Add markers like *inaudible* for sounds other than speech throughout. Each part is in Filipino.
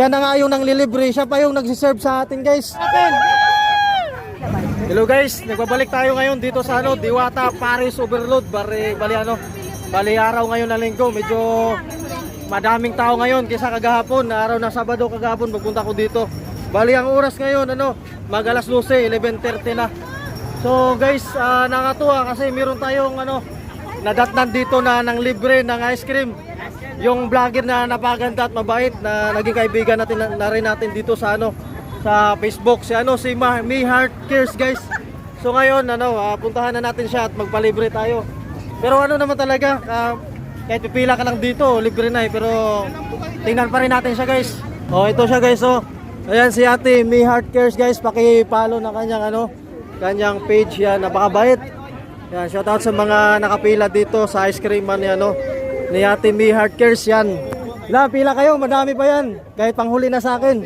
Siya na nga yung nanglilibre, siya pa yung nagsiserve sa atin guys. Hello guys, nagbabalik tayo ngayon dito sa ano, Diwata Paris Overload, bali, bali ano, bali araw ngayon ng linggo, medyo madaming tao ngayon kaysa kagahapon, na araw na Sabado kagahapon magpunta ko dito. Bali ang oras ngayon ano, mag alas 12, 11:30 na. So guys, ah, nakatuwa kasi meron tayong ano, nadatnan dito na ng libre ng ice cream. Yung vlogger na napaganda at mabait na naging kaibigan natin na, na rin natin dito sa ano sa Facebook si ano si Ma, Heart Cares guys. So ngayon ano, ah, puntahan na natin siya at magpalibre tayo. Pero ano naman talaga, ah, kahit pipila ka lang dito, libre na eh. Pero tingnan pa rin natin siya guys. Oh, ito siya guys oh. Ayan si Ate Me Heart Cares guys, paki-follow na kanyang ano, kanyang page yan, napakabait. Yan, shout out sa mga nakapila dito sa ice cream man yan, no? Ni Ate Me Heart Cares yan. Ilan, pila kayo, madami pa yan. Kahit panghuli na sa akin.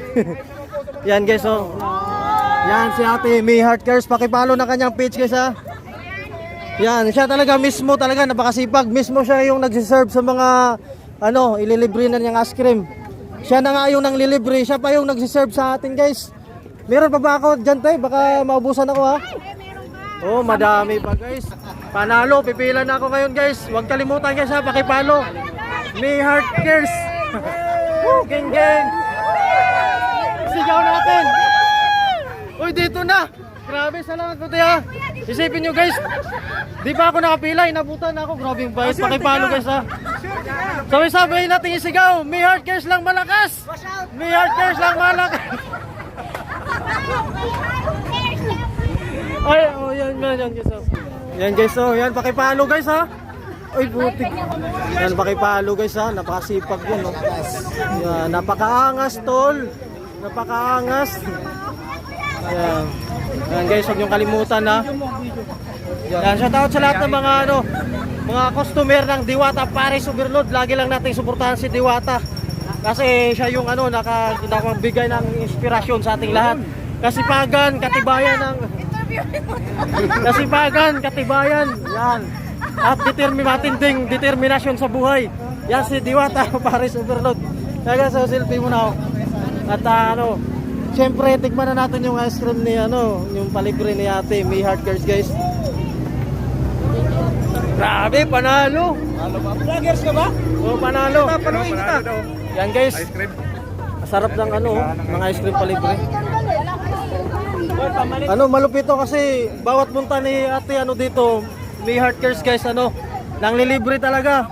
*laughs* yan guys, oh. Yan si Ate Me Heart Cares, pakipalo na kanyang page guys ha. Yan, siya talaga mismo talaga napakasipag. Mismo siya yung nagsiserve sa mga ano, ililibre na niyang ice cream. Siya na nga yung nanglilibre, siya pa yung nagsiserve sa atin guys. Meron pa ba ako dyan tayo? Baka maubusan ako ha. Oh, madami pa guys. Panalo, pipila na ako ngayon guys. Huwag kalimutan guys ha, pakipalo. Me Heart Cares. *laughs* Woo, gang gang. Sigaw natin. Uy, dito na. Grabe, salamat po ha. Isipin nyo guys, di pa ako nakapila, inabutan na ako. Grabe yung bayad, pakipalo guys ha. Sabay-sabay natin isigaw, Me Heart Cares lang malakas. Me Heart Cares lang malakas. *laughs* Ay, oh, yan, yan, yan, guys. Yan, guys, oh. Yan, pakipalo, guys, ha. Ay, butik. Yan, pakipalo, guys, ha. Napakasipag yun, oh. Yan, napakaangas, tol. Napakaangas. Yan. Yan, guys, huwag niyong kalimutan, ha. Yan, shout out sa lahat ng mga, ano, mga customer ng Diwata Paris Overload. Lagi lang natin suportahan si Diwata. Kasi siya yung, ano, naka, nakapagbigay ng inspirasyon sa ating lahat. Kasipagan, katibayan ng *laughs* Kasipagan, katibayan, yan. At determi matinding determinasyon sa buhay. Yan si Diwata *laughs* Paris Overload. Kaya sa selfie mo na ako. At ah, ano, Siyempre, tikman na natin yung ice cream ni ano, yung palibre ni ate, May Heart Girls guys. Grabe, panalo. Vloggers ka ba? Oh, panalo. Papaluin kita. Yan guys, Ice cream. masarap ng ano, mga ice cream palibre. Ano, malupito kasi bawat punta ni ate ano dito, may heart cares guys, ano, nanglilibre talaga.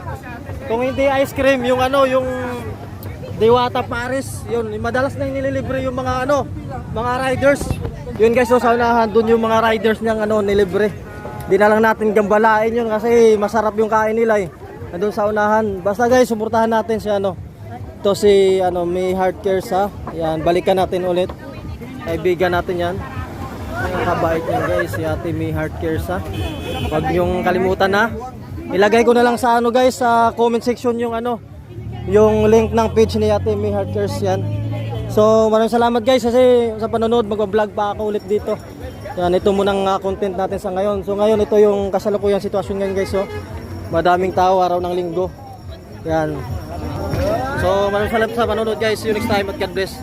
Kung hindi ice cream, yung ano, yung Diwata Paris, yun, madalas na nililibre yung mga ano, mga riders. Yun guys, so sa unahan, dun yung mga riders niyang ano, nilibre. Di na lang natin gambalain yun kasi masarap yung kain nila eh. Nandun sa unahan. Basta guys, suportahan natin si ano, to si ano, may heart cares ha. Yan, balikan natin ulit. Kaibigan natin yan. Ang kabait yan guys, si Ate May Heart Cares ha. Huwag niyong kalimutan na. Ilagay ko na lang sa ano guys, sa comment section yung ano, yung link ng page ni Ate May Heart Cares yan. So maraming salamat guys kasi sa panonood, magpa-vlog pa ako ulit dito. Yan, ito munang uh, content natin sa ngayon. So ngayon, ito yung kasalukuyang sitwasyon ngayon guys. So, madaming tao araw ng linggo. Yan. So maraming salamat sa panonood guys. See you next time at God bless.